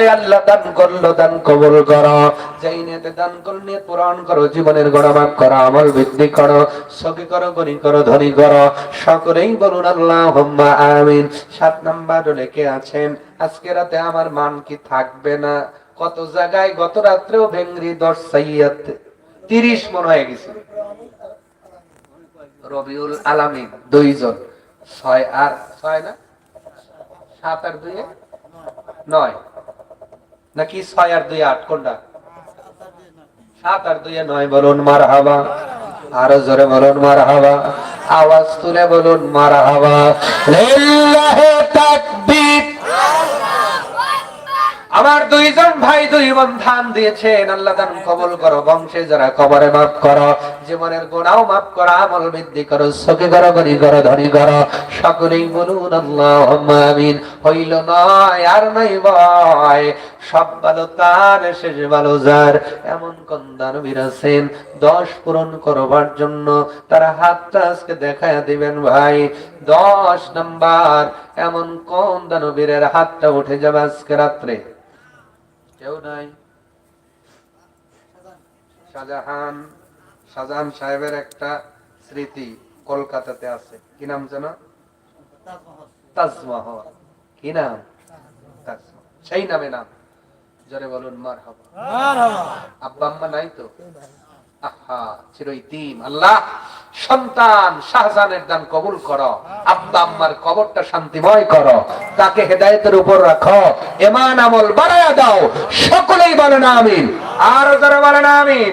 বলে আল্লাহ দান করল, দান কবুল করো। যেই নিয়তে দান করো নিয়ত পূরণ করো, জীবনের গোড়া মাফ করো, আমল বৃদ্ধি করো সখী করো, গণি করো, ধনী করো। সকলেই বলুন আল্লাহ আমিন। সাত নাম্বার লেখে আছেন? আজকে রাতে আমার মান কি থাকবে না? কত জায়গায় গত রাত্রেও ভেঙ্গরি দশ সাইয়াত তিরিশ মন হয়ে গেছে। রবিউল আলামিন দুইজন। ছয় আর, ছয় না? সাত আর দুই নয়। নাকি ছয় আর দুই আট, কোনটা? সাত আর দুই নয় বলুন মার হাবা আরও জোরে বলুন মার হাবা আওয়াজ তুলে বলুন মার হাবা আমার দুইজন ভাই দুই বোন ধান দিয়েছেন, আল্লাহ দান কবল করো, বংশে যারা কবরে মাফ করো, জীবনের গোনাও মাফ করো, আমল বৃদ্ধি করো, সখে করো গরি করো, ধনী করো। সকলেই বলুন আল্লাহ আমিন। হইল নয় আর নাই ভয় সব ভালো তার, শেষ ভালো যার। এমন কোন দানবীর আছেন, দশ পূরণ করবার জন্য। তারা হাতটা আজকে দেখায় দিবেন ভাই, দশ নাম্বার। এমন কোন দানবীরের হাতটা উঠে যাবে আজকে রাত্রে। কেউ নাই? শাহজাহান শাহজাহান সাহেবের একটা স্মৃতি কলকাতাতে আছে। কি নাম যেন? তাজমহল কি নাম? তাজমহল। সেই নামে নাম। জোরে বলুন মার আব্বা আম্মা নাই তো? আহা চির আল্লাহ সন্তান শাহজাহানের দান কবুল করো। আব্বা আম্মার কবরটা শান্তিময় করো। তাকে হেদায়েতের উপর রাখো। এমান আমল বাড়ায়া দাও। সকলেই বলেন আমিন। আর যারা বলেন আমিন।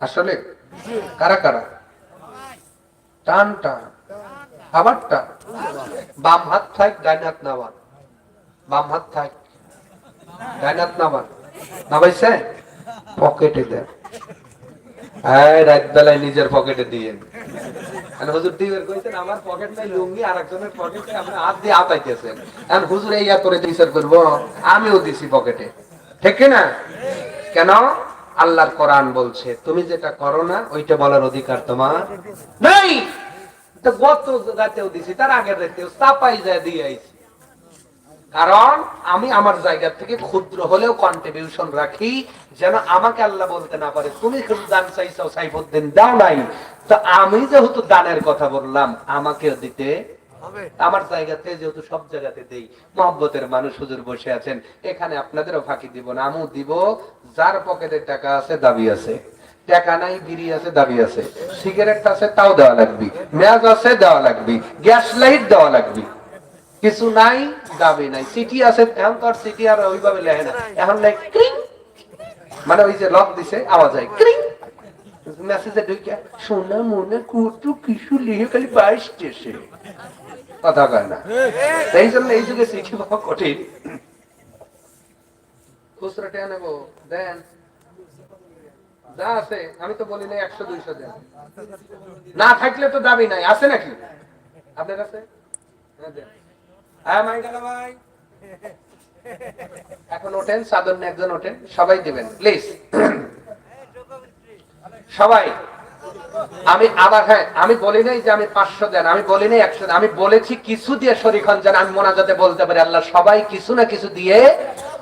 আসলে কারা কারা? টান টান। আবার টান। বাম হাত থাক, ডাইন হাত নামান বাম। হাত থাক, ডাইন হাত নামান নামাইছে পকেটে দেন। এই, রাত বেলায় নিজের পকেটে দিয়ে। হুজুর কইছেন, আমার পকেট নাই, লুঙ্গি আর একজনের পকেটে আপনি হাত দিয়ে আতাইতেছেন। আর হুজুর এই করে দিছেন করব। আমিও দিছি পকেটে। ঠিক না? কেন? আল্লাহর কোরআন বলছে, তুমি যেটা করো না, ওইটা বলার অধিকার তোমার নাই। গত রাতেও দিছি, তার আগের রাতেও চাপাই যায় দিয়ে আইছি। কারণ আমি আমার জায়গা থেকে ক্ষুদ্র হলেও কন্ট্রিবিউশন রাখি, যেন আমাকে আল্লাহ বলতে না পারে, তুমি দান সাইফুদ্দিন, দাও নাই। তো আমি যেহেতু দানের কথা বললাম আমাকেও দিতে আমার জায়গাতে যেহেতু সব জায়গাতে দেই, মহব্বতের মানুষ হুজুর বসে আছেন, এখানে আপনাদেরও ফাঁকি দিব না, আমিও দিব যার পকেটে টাকা আছে দাবি আছে। টাকা নাই বিড়ি আছে দাবি আছে। সিগারেট আছে তাও দেওয়া লাগবে। মেয়াজ আছে দেওয়া লাগবে। গ্যাস লাইট দেওয়া লাগবে। কিছু নাই দাবি নাই। সিটি আছে এখন তো আর সিটি আর ওইভাবে লেখে না। এখন লেখ ক্রিং। মানে ওই যে লক দিছে আওয়াজ হয় ক্রিং। মেসেজে ঢুকে সোনা মনে কত কিছু লিখে খালি বাইশটেছে কথা কয় না। এই জন্য এই যুগে চিঠি পাওয়া কঠিন। খুচরা টেয়া নেব দেন। যা আছে, আমি তো বলি না একশো, দুইশো দেন। না থাকলে তো দাবি নাই, আছে নাকি? আপনার কাছে? হ্যাঁ। হ্যাঁ এখন ওঠেন সাধারণ একজন ওঠেন, সবাই দিবেন, প্লিজ। সবাই, আমি আবার হ্যাঁ আমি বলি নাই যে আমি পাঁচশো দেন, আমি বলি নাই একশো। আমি বলেছি কিছু দিয়ে শরীর যেন আমি মোনাজাতে বলতে পারি, আল্লাহ সবাই কিছু না কিছু দিয়ে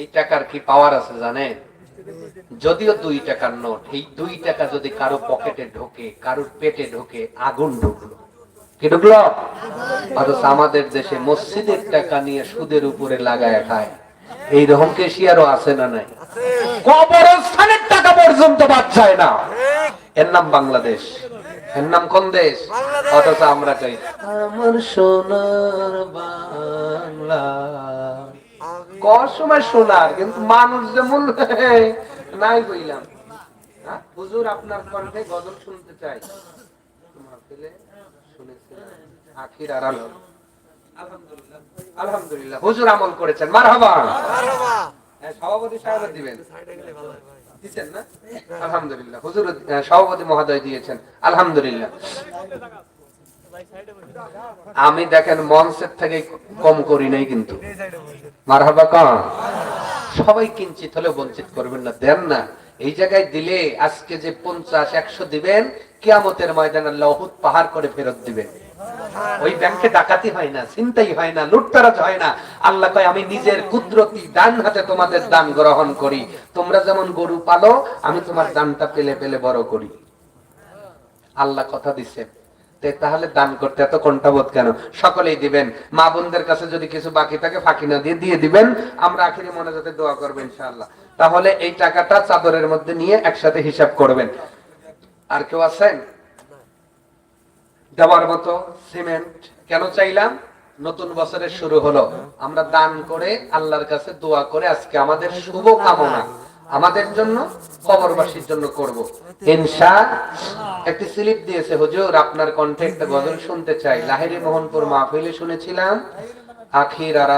এই টাকার কি পাওয়ার আছে জানেন? যদিও দুই টাকার নোট, এই দুই টাকা যদি কারও পকেটে ঢোকে, কারোর পেটে ঢোকে, আগুন ঢুকলো। কি ঢুকলো? অথচ আমাদের দেশে মসজিদের টাকা নিয়ে সুদের উপরে লাগায় খায়। এইরকম কেশিয়ারও আছে না নাই? কবরস্থানের টাকা পর্যন্ত বাদ যায় না। এর নাম বাংলাদেশ। এর নাম কোন দেশ? অথচ আমরা আমার সোনার বাংলা। কর সময় সোনার কিন্তু মানুষ যেমন নাই বইলাম হ্যাঁ? হুজুর আপনার কণ্ঠে গজল শুনতে চাই। মাহফিলে শুনেছিলাম আখির আড়াল। আলহামদুলিল্লাহ। আলহামদুলিল্লাহ হুজুর আমল করেছেন। মারহাবা। হ্যাঁ, সভাপতি সাহেব দিবেন। দিচ্ছেন না? আলহামদুলিল্লাহ। হুজুর সভাপতি মহোদয় দিয়েছেন। আলহামদুলিল্লাহ। আমি দেখেন মঞ্চের থেকে কম করি নাই কিন্তু। মারহাবা কম সবাই কিঞ্চিত হলে বঞ্চিত করবেন না, দেন না। এই জায়গায় দিলে আজকে যে পঞ্চাশ, একশো দিবেন, কিয়ামতের ময়দানে লহুত পাহাড় করে ফেরত দিবেন। ওই ব্যাংকে ডাকাতি হয় না চিন্তাই হয় না, লুটতারাজ হয় না। আল্লাহ কয়, আমি নিজের কুদরতি দান হাতে তোমাদের দান গ্রহণ করি। তোমরা যেমন গরু পালো, আমি তোমার দানটা পেলে পেলে বড় করি। আল্লাহ কথা তে তাহলে দান করতে এত কণ্ঠাবোধ কেন? সকলেই দিবেন। মা বোনদের কাছে যদি কিছু বাকি থাকে, ফাঁকি না দিয়ে দিয়ে দিবেন। আমরা আখিরি মনে যাতে দোয়া করব ইনশাআল্লাহ। তাহলে এই টাকাটা চাদরের মধ্যে নিয়ে একসাথে হিসাব করবেন। আর কেউ আছেন? দেওয়ার মতো সিমেন্ট। কেন চাইলাম? নতুন বছরের শুরু হলো। আমরা দান করে আল্লাহর কাছে দোয়া করে আজকে আমাদের শুভ কামনা। আমাদের জন্য, কবরবাসীর জন্য করব। ইনশা একটি স্লিপ দিয়েছে, হুজুর, আপনার কণ্ঠে একটা গজল শুনতে চাই। লাহেরি মোহনপুর মাহফিলে শুনেছিলাম, আখির আড়াল